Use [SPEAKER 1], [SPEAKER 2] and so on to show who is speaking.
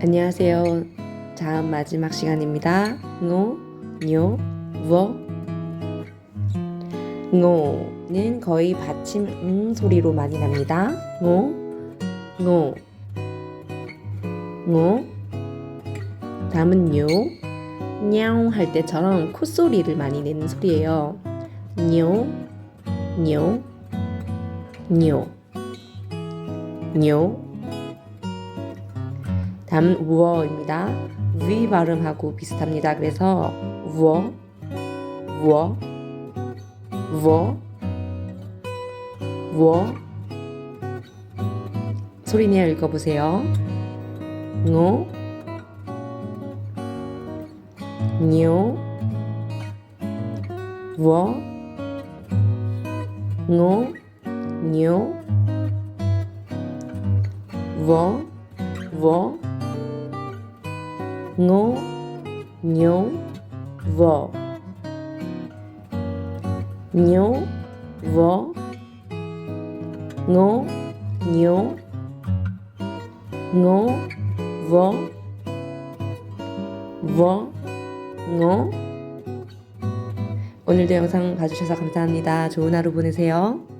[SPEAKER 1] 안녕하세요. 다음 마지막 시간입니다. ngô, 뇨, 워. ngô는 거의 받침 응 소리로 많이 납니다. ngô, ngô, ngô. 다음은 뇨, 냐옹 할 때처럼 콧소리를 많이 내는 소리예요. 뇨, 뇨, 뇨, 뇨. 다음은 우어입니다. 위 발음하고 비슷합니다. 그래서 우어, 우어, 우어, 우어. 소리내어 읽어보세요. nhố, vó, ngô, nhố, vó, vó, ngô, nhố, vó, nhố, vó, ngô, nhố, ngô, vó, vó, ngô. 오늘도 영상 봐주셔서 감사합니다. 좋은 하루 보내세요.